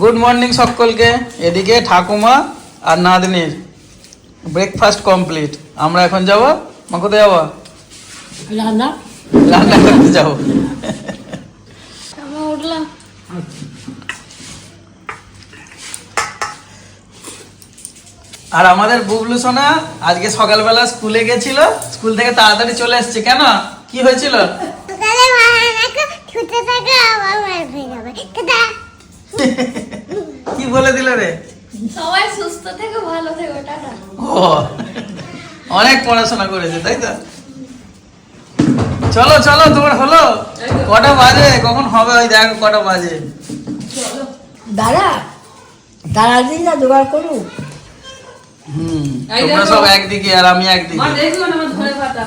Good morning সকলকে। এদিকে ঠাকুমা আর নাতনির ব্রেকফাস্ট কমপ্লিট আমরা এখন যাব মা কোথায় যাব রান্না? রান্না করতে যাব। উঠলাম আর আমাদের বুবলু সোনা আজকে সকালবেলা স্কুলে গেছিল স্কুল থেকে তাড়াতাড়ি চলে এসেছে। কেন? কি হয়েছিল? কি বলে দিল রে? সবাই সুস্থ থেকে ভালো থেকো টাটা। ও অনেক পড়াশোনা করেছে তাই তো? চলো চলো তোমার হলো? কটা বাজে? কখন হবে? ওই দেখো কটা বাজে। দাঁড়া দাঁড়া দিন না জোগাড় করুক। হুম তোমরা সব একদিকে আর আমি একদিকে। মা দেখল না আমার ধনে পাতা?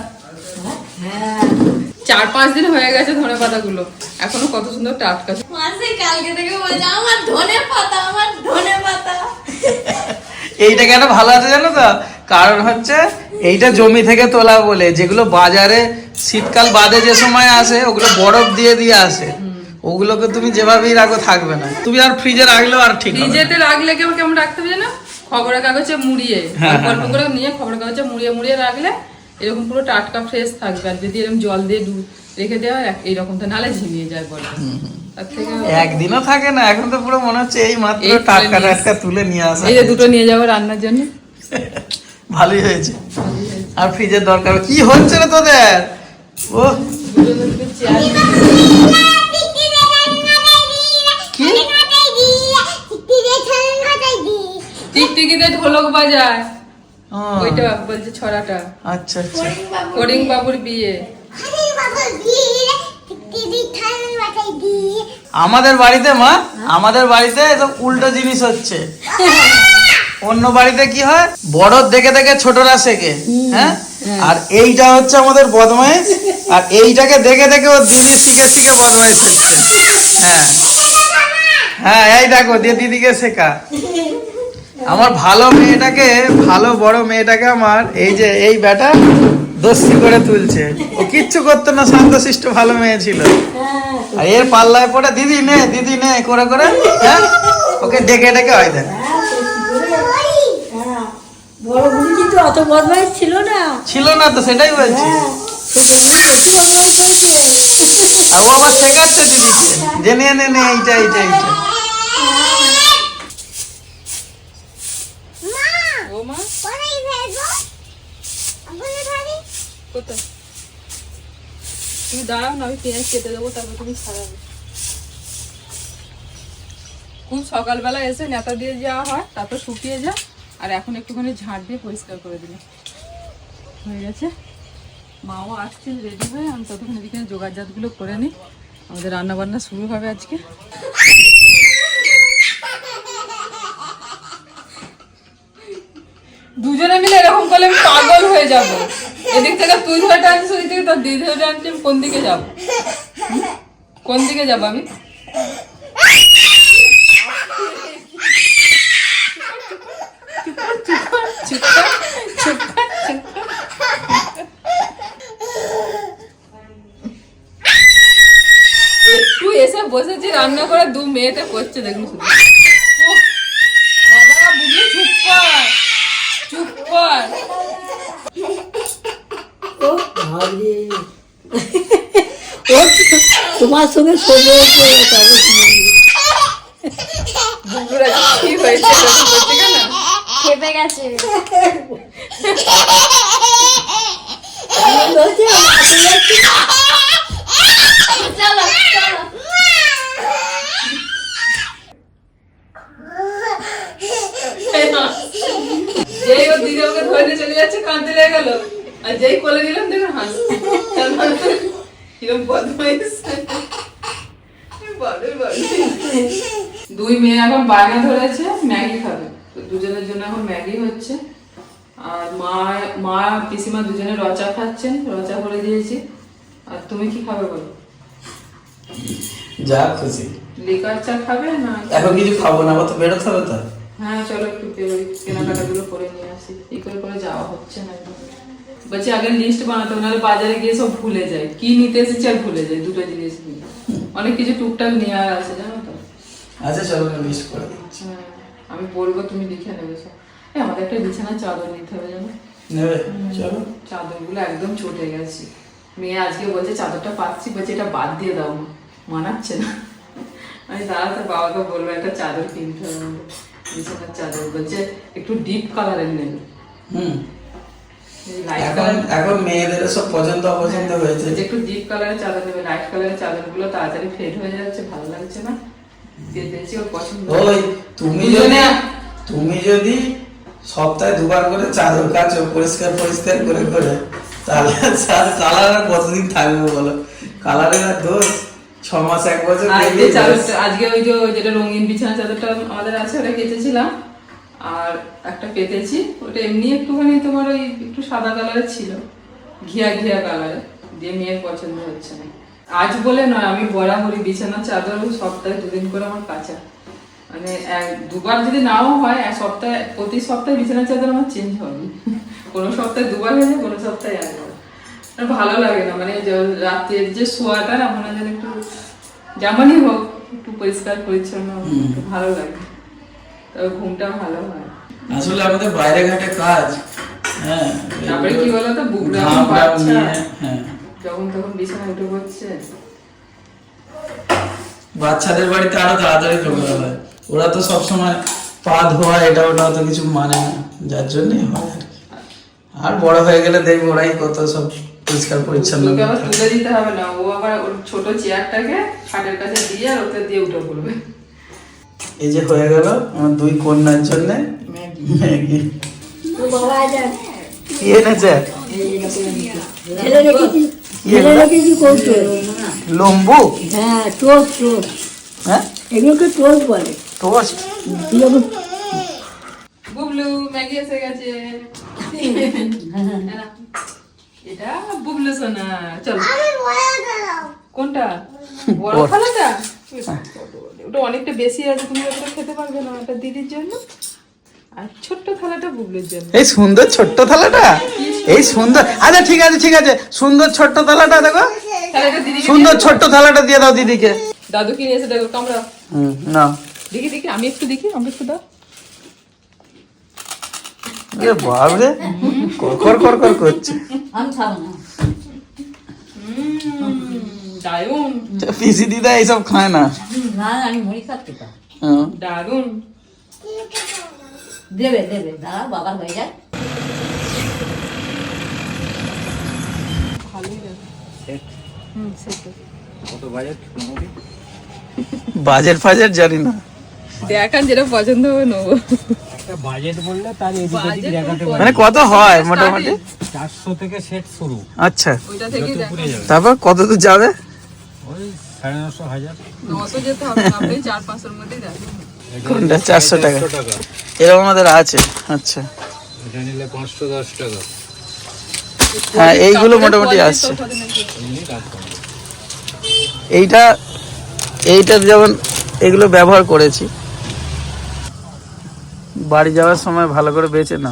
হ্যাঁ। চার পাঁচ দিন হয়ে গেছে ধনে পাতাগুলো। এখনও কত সুন্দর টাটকা। মাসে কালকে থেকে বলছে আমার ধনে পাতা আমার ধনে পাতা। এইটা কেন ভালো আছে জানো তো? কারণ হচ্ছে এইটা জমি থেকে তোলা বলে যেগুলো বাজারে শীতকাল বাদে যে সময় আসে ওগুলো বরফ দিয়ে দিয়ে আসে। ওগুলোকে তুমি যেভাবেই রাখো থাকবে না। তুমি আর ফ্রিজে রাখলেও আর ঠিক ফ্রিজেতে রাখলে কেমন কেমন রাখতে হবে না খবরের কাগজে মুড়িয়ে হ্যাঁ, অল্প অল্প হ্যাঁ, করে নিয়ে খবরের কাগজে মুড়িয়ে মুড়িয়ে রাখলে এরকম পুরো টাটকা ফ্রেশ থাকবে আর যদি এরকম জল দিয়ে ডু রেখে দেওয়া হয় এক- এইরকম তো নালে ঝিমিয়ে যায় বলে। তার থেকে একদিনও থাকে না এখন তো পুরো মনে হচ্ছে এই মাত্র টাটকা টাটকা তুলে নিয়ে আসা এই যে দুটো নিয়ে যাব রান্নার জন্য। ভালোই হয়েছে। আর ফ্রিজের দরকার কি হচ্ছে না তোদের? ও। কি? টিকটিকিতে ঢোলক বাজায় ওইটা বলছে ছড়াটা। আচ্ছা আচ্ছা। করিং বাবুর বিয়ে। আমাদের বাড়িতে মা আমাদের বাড়িতে এসব উল্টো জিনিস হচ্ছে। অন্য বাড়িতে কি হয়? বড় দেখে দেখে ছোটরা শেখে হ্যাঁ? আর এইটা হচ্ছে আমাদের বদমাইশ আর এইটাকে দেখে দেখে ও দিদি শিখে শিখে বদমাইশ হচ্ছে। হ্যাঁ। হ্যাঁ এই দেখো দিয়ে দিদিকে শেখা। আমার ভালো মেয়েটাকে ভালো বড় মেয়েটাকে আমার এই যে এই ব্যাটা দস্তি করে তুলছে। ও কিচ্ছু করতো না শান্তশিষ্ট ভালো মেয়ে ছিল। আর এর পাল্লায় পড়ে দিদি নে দিদি নে করে করে হ্যাঁ ওকে ডেকে ডেকে হয় দেন ছিল না। তো সেটাই বলছি। হ্যাঁ আর ও আবার শেখাচ্ছে দিদিকে। যে নে নে এইটা এইটা এইটা ও মা কোথায় তুমি দাঁড়াও না, আমি পেঁয়াজ কেটে দেবো, তারপর তুমি ছাড়াবে খুব সকালবেলা এসে নেতা দিয়ে যাওয়া হয়, তারপর শুকিয়ে যা, আর এখন একটুখানি ঝাঁট দিয়ে পরিষ্কার করে দিলে। হয়ে গেছে? মাও আসছে রেডি হয়ে, আমি ততক্ষণ এদিকে যোগাযোগগুলো করে নিই। আমাদের রান্নাবান্না শুরু হবে আজকে। দুজনে মিলে এরকম করলে আমি পাগল হয়ে যাব। এদিক থেকে তুই ধরে টানছিস ওই থেকে তোর দিদি ধরে টানছি কোন দিকে যাব? কোন দিকে যাব আমি। একটু এসে বসেছি রান্না করে দু মেয়েতে করছে, দেখুন শুধু ওহ, বাবা বুঝলি চুপ কর চুপ কর ও ভাবরে ও তো- তোমার সঙ্গে শোবো তবে বুবুরা কি হয়েছে এরকম করছে কেন খেপে গেছে। চলো চলো। যেই ওর দিদি ওকে ধরে নিয়ে চলে যাচ্ছে কাঁদতে লেগে গেল। আর যেই কোলে দিলাম দেখো হাস কিরম বদমাইশ। দুই মেয়ে এখন বায়না ধরেছে ম্যাগি খাবে। তো দুজনের জন্য এখন ম্যাগি হচ্ছে। আর মা মা পিসিমা দুজনে রচা খাচ্ছেন রচা করে দিয়েছি। আর তুমি কি খাবে বলো? যা খুশি। লিকার চা খাবে না? এখন কিছু খাব না আবার তো বেরোতে হবে তো। হ্যাঁ চলো একটু বেরোই কেনাকাটাগুলো করে নিয়ে আসি। এই করে করে যাওয়া হচ্ছে না। বলছি আগে লিস্ট বানাতে হবে নাহলে বাজারে গিয়ে সব ভুলে যায়। কি নিতে এসেছি আর ভুলে যায় দুটো জিনিস নিয়ে। অনেক কিছু টুকটাক নেওয়ার আছে জানো তো? আচ্ছা চলো লিস্ট করে দিচ্ছি। হ্যাঁ, আমি বলব তুমি লিখে নেবে সব। এই আমাদের একটা বিছানার চাদর নিতে হবে জানো? চলো। চাদরগুলো একদম চটে গেছে। মেয়ে আজকে বলছে চাদরটা পাচ্ছি বলছে এটা বাদ দিয়ে দাও মানাচ্ছে না। আমি দাঁড়া তোর বাবাকে বলব একটা চাদর কিনতে হবে বিছানার চাদর বলছে একটু ডিপ কালারের নেবে। হুম। এখন এখন মেয়েদের সব পছন্দ অপছন্দ হয়েছে। বলছে একটু ডিপ কালারের চাদর নেবে লাইট কালারের চাদরগুলো তাড়াতাড়ি ফেড হয়ে যাচ্ছে ভালো লাগছে না। পেতেছি ওর পছন্দ। ওই তুমি যদি তুমি যদি সপ্তাহে দুবার করে চাদর কাচো পরিষ্কার পরিষ্কার করে করে তাহলে কালার আর কতদিন থাকবে বলো? কালারের আর দোষ। ছ মাস এক বছর আজকে ওই যে যেটা রঙিন বিছানা চাদরটা আমাদের আছে ওটা কেচেছিলাম। আর একটা পেতেছি ওটা এমনি একটুখানি তোমার ওই একটু সাদা কালারের ছিল ঘিয়া ঘিয়া কালারের দিয়ে মেয়ের পছন্দ হচ্ছে না। আজ বলে নয় আমি বরাবরই বিছানা চাদর সপ্তাহে দুদিন করে আমার কাঁচা। মানে এক- দুবার যদি নাও হয় এক সপ্তাহে প্রতি সপ্তাহে বিছানা চাদর আমার চেঞ্জ হবে কোনো সপ্তাহে দুবার হয়ে যায় কোনো সপ্তাহে একবার। আর ভালো লাগে না মানে রাতের যে শোয়াটা না মনে যেন একটু যেমনই হোক একটু পরিষ্কার পরিচ্ছন্ন একটু ভালো লাগে। তবে ঘুমটা ভালো হয়। আসলে আমাদের বাইরে ঘাটে কাজ হ্যাঁ। তারপরে কি বলতো বাচ্চা হ্যাঁ। যখন তখন বিছানা উঠে পড়ছে। বাচ্চাদের বাড়িতে আরও তাড়াতাড়ি ঝগড়া হয়। ওরা তো সবসময় পা ধোয়া এটা ওটা অত কিছু মানে না। যার জন্যই হয় আর আর বড় হয়ে গেলে দেখব ওরাই কত সব পরিষ্কার পরিচ্ছন্ন। তুলে দিতে হবে না ও আবার ওর ছোট চেয়ারটাকে খাটের কাছে দিয়ে আর ওকে দিয়ে উঠে পড়বে। এই যে হয়ে গেল আমার দুই কন্যার জন্য ম্যাগি। কি এনেছে? ছেলে রেখেছি ছেলে রেখেছি কৌটো লম্বু? হ্যাঁ টোস্ট টোস্ট। হ্যাঁ? এগুলোকে টোস্ট বলে। টোস্ট? বুবলু ম্যাগি এসে গেছে। এটা বুবলু সোনা। চলো। আমি বলে দিলাম কোনটা? বড়। ওটা অনেকটা বেশি আছে তুমি ওটা খেতে পারবে না ওটা দিদির জন্য। আর ছোট্ট থালাটা বুবলুর জন্য। এই সুন্দর ছোট্ট থালাটা? এই সুন্দর আচ্ছা ঠিক আছে ঠিক আছে। সুন্দর ছোট্ট থালাটা দেখো। তাহলে এটা দিদিকে সুন্দর ছোট্ট থালাটা দিয়ে দাও দিদিকে। দাদু কিনে এসে দেখো হুম না দেখি দেখি আমি একটু দেখি আমি একটু দাও। এ বাবরে কর কর কর করছে। আমি খাব না। দারুণ পিসি দিদা এইসব খায় না। না আমি মুড়ি খাচ্ছি তো। হ্যাঁ। দারুণ দেবে দেবে দাঁড়া বাবার হয়ে যায় বাজেট? ফাজেট জানি না। দেখান যেটা পছন্দ হবে নেব। বাজেট বললে তার এদিক ওদিক দেখাতে মানে কত হয় মোটামুটি? চারশো থেকে সেট শুরু। আচ্ছা। ওইটা থেকে দেখো। পুরে যাবে। তারপর কত দূর যাবে? ওই সাড়ে নশো হাজার। অত যেতে হবে না, আপনি চার পাঁচশোর মধ্যেই দেখেন কোনটা? চারশো টাকা। এরকম আমাদের আছে। আচ্ছা। এটা নিলে পাঁচশো দশ টাকা। হ্যাঁ এইগুলো মোটামুটি আসছে এইটা এইটা যেমন এগুলো ব্যবহার করেছি। বাড়ি যাওয়ার সময় ভালো করে বেঁচে না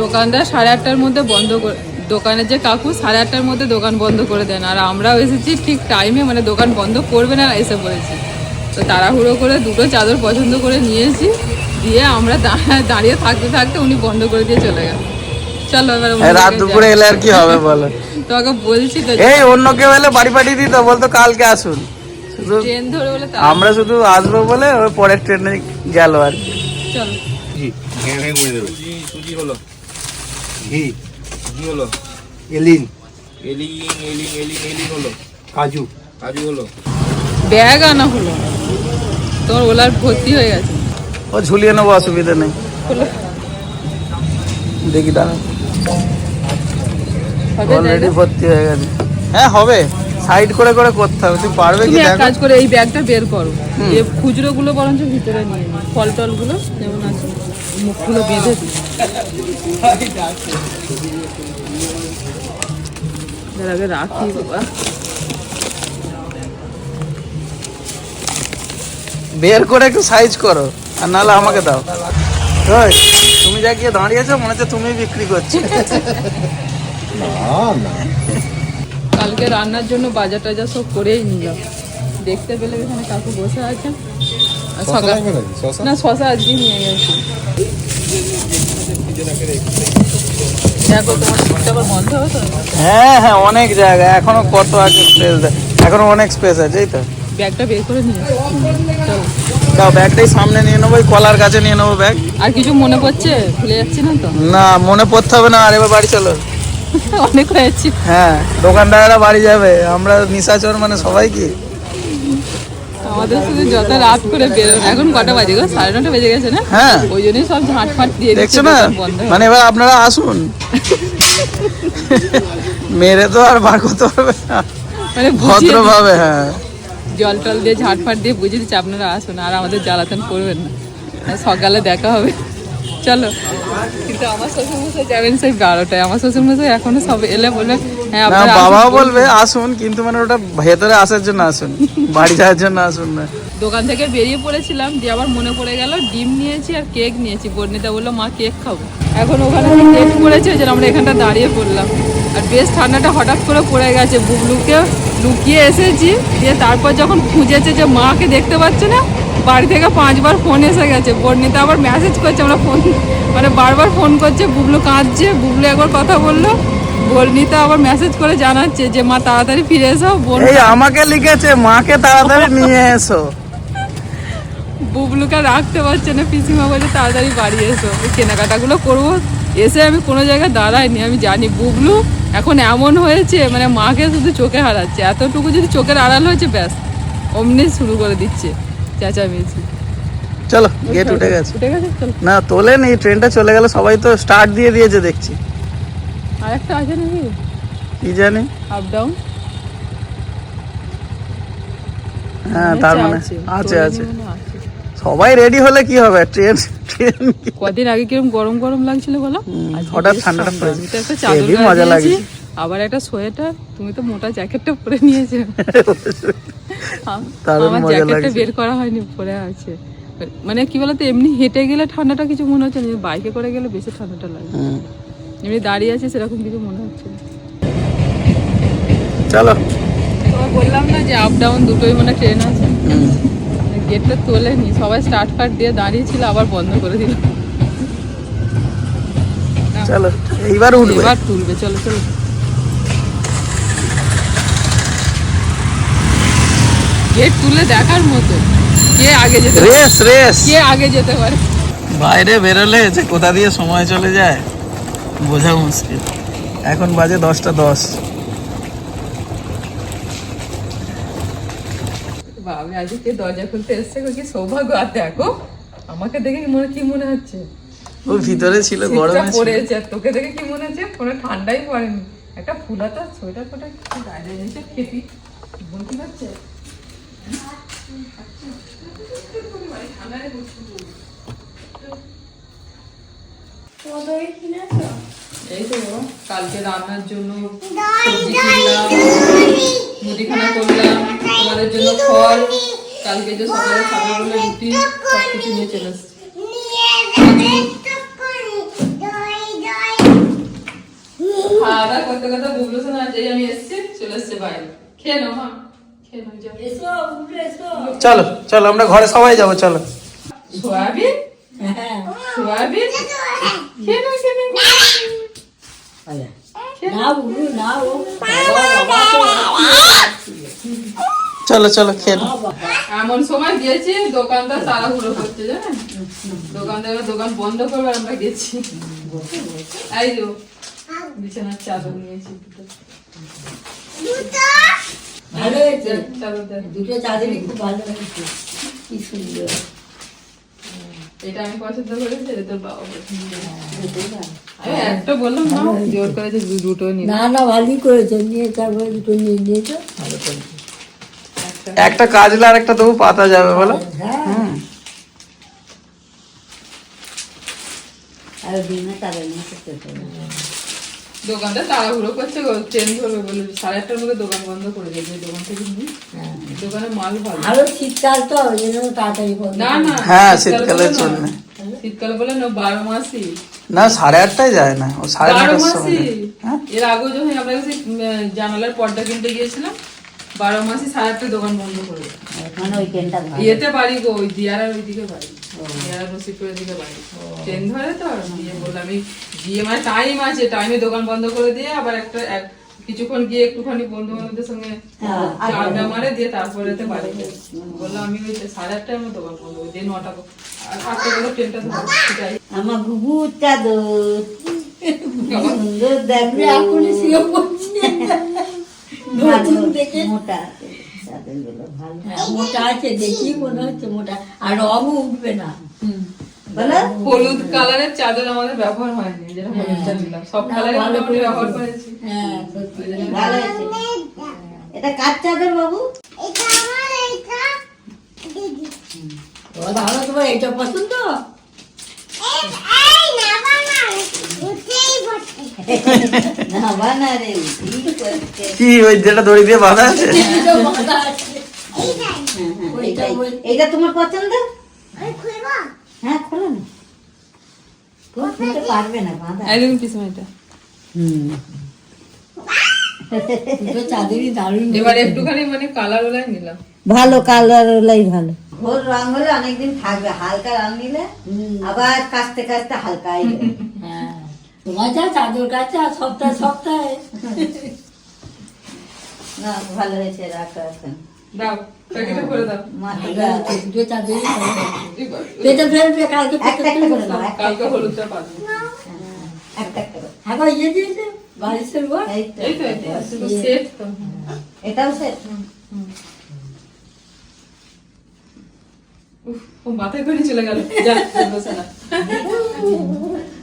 দোকানদার সাড়ে আটটার মধ্যে বন্ধ করে দোকানের যে কাকু সাড়ে আটটার মধ্যে দোকান বন্ধ করে দেন। আর আমরাও এসেছি ঠিক টাইমে মানে দোকান বন্ধ করবে না এসে পড়েছি। তো তাড়াহুড়ো করে দুটো চাদর পছন্দ করে নিয়েছি দিয়ে আমরা দাঁড়িয়ে থাকতে থাকতে উনি বন্ধ করে দিয়ে চলে গেল। চলো এবার রাত দুপুরে এলে আর কি হবে বলো? তোমাকে বলছি তো এই অন্য কেউ এলে বাড়ি পাঠিয়ে দিত বলতো কালকে আসুন। শুধু ট্রেন ধরে বলে আমরা শুধু আসব বলে ওই পরের ট্রেনে গেল আর কি। চলো। করে দেবে। সুজি সুজি হলো। ঘি। ঘি হলো? এলিন। এলিন এলিন এলিন এলিন হলো? কাজু। কাজু হলো? ব্যাগ আনা হলো। তোমার ওলার ভর্তি হয়ে গেছে। ও ঝুলিয়ে নেব অসুবিধা নেই। দেখি দাঁড়া। হবে অলরেডি ভর্তি হয়ে গেছে। হ্যাঁ হবে। সাইড করে করে করতে হবে। তুই পারবে কি দেখো? কাজ করে এই ব্যাগটা বের করো। এই খুচরো গুলো বরঞ্চ ভিতরে নিয়ে ফল টলগুলো যেমন আছে। মুখগুলো বেঁধে দিই। আগে রাখি বাবা। বের করে একটু সাইজ করো আর নাহলে আমাকে দাও। তুমি যা গিয়ে দাঁড়িয়েছো মনে হচ্ছে তুমি বিক্রি করছ। কালকে রান্নার জন্য বাজার টাজার সব করেই নিলাম। দেখতে পেলে এখানে কাকু বসে আছেন না শশা আজকে নিয়ে গেছি। হ্যাঁ হ্যাঁ অনেক জায়গা। এখনও কত আছে স্পেস এখনও অনেক স্পেস আছে এই তো। ব্যাগটা বের করে নিয়ে। ব্যাগটাই সামনে নিয়ে নেব কলার কাছে নিয়ে নেব ব্যাগ। আর কিছু মনে পড়ছে? ভুলে যাচ্ছি না তো? না মনে পড়তে হবে না আর এবার বাড়ি চলো। অনেক হয়েছি। হ্যাঁ দোকানদারেরা বাড়ি যাবে। আমরা নিশাচর মানে সবাই কি? আমাদের সাথে যত রাত করে বেরোন এখন কটা বাজে গো? সাড়ে নটা বেজে গেছে না? হ্যাঁ। ওই জন্যই সব ঝাঁটফাট দিয়ে দেখছ না? মানে এবার আপনারা আসুন। মেরে তো আর বার করতে পারবে না। মানে ভদ্র ভদ্রভাবে হ্যাঁ। জল টল দিয়ে ঝাঁটফাট দিয়ে বুঝিয়ে দিচ্ছে আপনারা আসুন আর আমাদের জ্বালাতন করবেন না। সকালে দেখা হবে। চলো। কিন্তু আমার শ্বশুরমশাই যাবেন সেই বারোটায়। আমার শ্বশুরমশাই এখনও সব এলে বলবে হ্যাঁ বাবাও বলবে আসুন। কিন্তু মানে ওটা ভেতরে আসার জন্য আসুন বাড়ি যাওয়ার জন্য আসুন না। দোকান থেকে বেরিয়ে পড়েছিলাম দিয়ে আবার মনে পড়ে গেল ডিম নিয়েছি আর কেক নিয়েছি। বর্ণিতা বলল মা কেক খাব এখন ওখানে কেক পড়েছে ওই জন্য আমরা এখানটা দাঁড়িয়ে পড়লাম। আর বেশ ঠান্ডাটা হঠাৎ করে পড়ে গেছে বুবলুকে লুকিয়ে এসেছি, দিয়ে তারপর যখন খুঁজেছে যে মাকে দেখতে পাচ্ছে না, বাড়ি থেকে পাঁচবার ফোন এসে গেছে। বর্ণিতা আবার মেসেজ করছে, আমরা ফোন মানে বারবার ফোন করছে, বুবলু কাঁদছে, বুবলু একবার কথা বলল। বর্ণিতা আবার মেসেজ করে জানাচ্ছে যে, মা, তাড়াতাড়ি ফিরে এসো, বোন আমাকে লিখেছে, মাকে তাড়াতাড়ি নিয়ে এসো। বুবলুকে রাখতে পারছে না। পিসিমা বলে তাড়াতাড়ি বাড়ি এসো। কেনাকাটাগুলো করব। এসে আমি কোনো জায়গায় দাঁড়াইনি। আমি জানি বুবলু এখন এমন হয়েছে মানে মাকে শুধু চোখে হারাচ্ছে। এতটুকু যদি চোখের আড়াল হয়েছে ব্যাস অমনি শুরু করে দিচ্ছে চেঁচামেচি। চলো গেট উঠে গেছে। উঠে গেছে? চল। না তোলেন এই ট্রেনটা চলে গেল। সবাই তো স্টার্ট দিয়ে দিয়েছে দেখছি। আর একটা আছে নাকি? কি জানি? আপ ডাউন হ্যাঁ তার মানে আছে। আছে। সবাই রেডি হলে কি হবে? ট্রেন ট্রেন কদিন আগে কিরম গরম গরম লাগছিল বলো? হঠাৎ ঠান্ডাটা ঠান্ডা। পড়েছে। একটা চাদর মজা লাগছে। আবার একটা সোয়েটার তুমি তো মোটা জ্যাকেটটা পরে নিয়েছো। আম- আমার জ্যাকেটটা বের করা হয়নি পরে আছে। মানে কি বলতো এমনি হেঁটে গেলে ঠান্ডাটা কিছু মনে হচ্ছে না বাইকে করে গেলে বেশি ঠান্ডাটা লাগে। এমনি দাঁড়িয়ে আছে সেরকম কিছু মনে হচ্ছে না। চলো। বললাম না যে আপ ডাউন দুটোই মানে ট্রেন আছে। গেটটা তোলেনি সবাই স্টার্ট ফাট দিয়ে দাঁড়িয়েছিল আবার বন্ধ করে দিল। চলো এইবার উঠবে। এবার তুলবে চলো চলো। গেট তুলে দেখার মতো কে আগে যেতে রেস রেস। কে আগে যেতে পারে? বাইরে বেরোলে যে কোথা দিয়ে সময় চলে যায় বোঝা মুশকিল। এখন বাজে দশটা দশ বাবা আজকে দরজা খুলতে এসছে কি সৌভাগ্য? আর দেখো আমাকে দেখে মনে কি মনে হচ্ছে? ও ভিতরে ছিল গরমে ছিল। পড়েছে তোকে দেখে কি মনে হচ্ছে? কোনো ঠান্ডাই পড়েনি। একটা ফুলাতা সোয়েটার ফোটা গায়ে নিচে খেপি। বলতে পারছে এই তো কালকে রান্নার জন্য সবজি কিনলাম। মুদিখানা করলাম তোমাদের জন্য ফল কালকে যে সকালে খাবে বলে রুটি সব কিছু নিয়ে চলে এসছি। খাওয়া দাওয়া করতে করতে বুবলু শোনা যেই আমি এসছি চলে এসছে বাইরে। খেয়ে নাও মা খেয়ে চলো চলো আমরা ঘরে সবাই যাব চলো। সোয়াবিন? সোয়াবিন? খেয়ে নাও খেয়ে নাও চলো চলো খেয়ে এমন সময় গেছি দোকানদার তাড়াহুড়ো করছে জানেন? দোকানদার দোকান বন্ধ করবে আমরা গেছি। এই যো বিছানার চাদর নিয়েছি দুটো। ভালো হয়েছে? চাদর দুটো চাঁদেরই খুব ভালো হয়েছে কি সুন্দর। এটা আমি পছন্দ করেছি তোর বাবা পছন্দ একটা বললাম না জোর করে যে দু- দুটো নিয়ে না না ভালোই করেছ নিয়ে তারপরে দুটো নিয়ে নিয়েছো। ভালো করেছ। একটা কাজলে আর একটা তবু পাতা যাবে বলো। হ্যাঁ। দোকানটা তাড়াহুড়ো করছে ট্রেন ধরবে বলে সাড়ে আটটার মধ্যে দোকান বন্ধ করে দেবে দোকান থেকে হ্যাঁ। দোকানে মাল ভালো। আরও শীতকাল তো তাড়াতাড়ি না না হ্যাঁ শীতকালে শীতকালে হ্যাঁ বলে না বারো মাসই। না সাড়ে আটটায় যায় না। ও সাড়ে নটার সময়। হ্যাঁ? এর আগেও যখন আমরা কাছে জানালার পর্দা কিনতে গিয়েছিলাম বারো মাসই সাড়ে আটটায় দোকান বন্ধ করে মানে ওইখানটা ভালো। ইয়েতে বাড়ি গো ওই দিয়ারার ওইদিকে বাড়ি। দিয়ারা রসিকপুরের দিকে বাড়ি। ট্রেন ধরে তো দিয়ে বললাম আমি গিয়ে মানে টাইম আছে টাইমে দোকান বন্ধ করে দিয়ে আবার একটা কিছুক্ষণ গিয়ে একটুখানি বন্ধু বান্ধবদের সঙ্গে আড্ডা মারে। দিয়ে তারপরে তো বাড়ি বললাম আমি ওই সাড়ে আটটায় আমার দোকান বন্ধ করে দিয়ে নটা আমার নতুন দেখে। মোটা হ্যাঁ, মোটা আছে দেখি মনে হচ্ছে মোটা। আর রঙও উঠবে না। হলুদ কালারের চাদর আমাদের ব্যবহার হয়নি যেটা হলুদটা দিলাম। সব করে ব্যবহার করেছি। হ্যাঁ ভালো এটা কার চাদর বাবু? এটা আমার এটা তোমার এটা পছন্দ? কি ওই যেটা দড়ি দিয়ে বাঁধা আছে? এটা হ্যাঁ, হ্যাঁ, এইটা তোমার পছন্দ? হ্যাঁ খোলো না। তুমি খুলতে পারবে না বাঁধা একদম পিছনেটা হুম। দুটো দারুণ এবার একটুখানি মানে কালার ওলাই নিলাম। ভালো কালার ওলাই ভালো। ঘোর রং হলে অনেকদিন থাকবে হালকা রং নিলে আবার কাচতে কাচতে হালকা হয়ে। হ্যাঁ। তোমার যা চাদর কাছে আর সপ্তাহে সপ্তাহে। না ভালো হয়েছে রাখো এখন। হ্যাঁ ইয়ে শুধু সেট তো এটাও সে উফ, ও মাথায় করে চলে গেল। যা না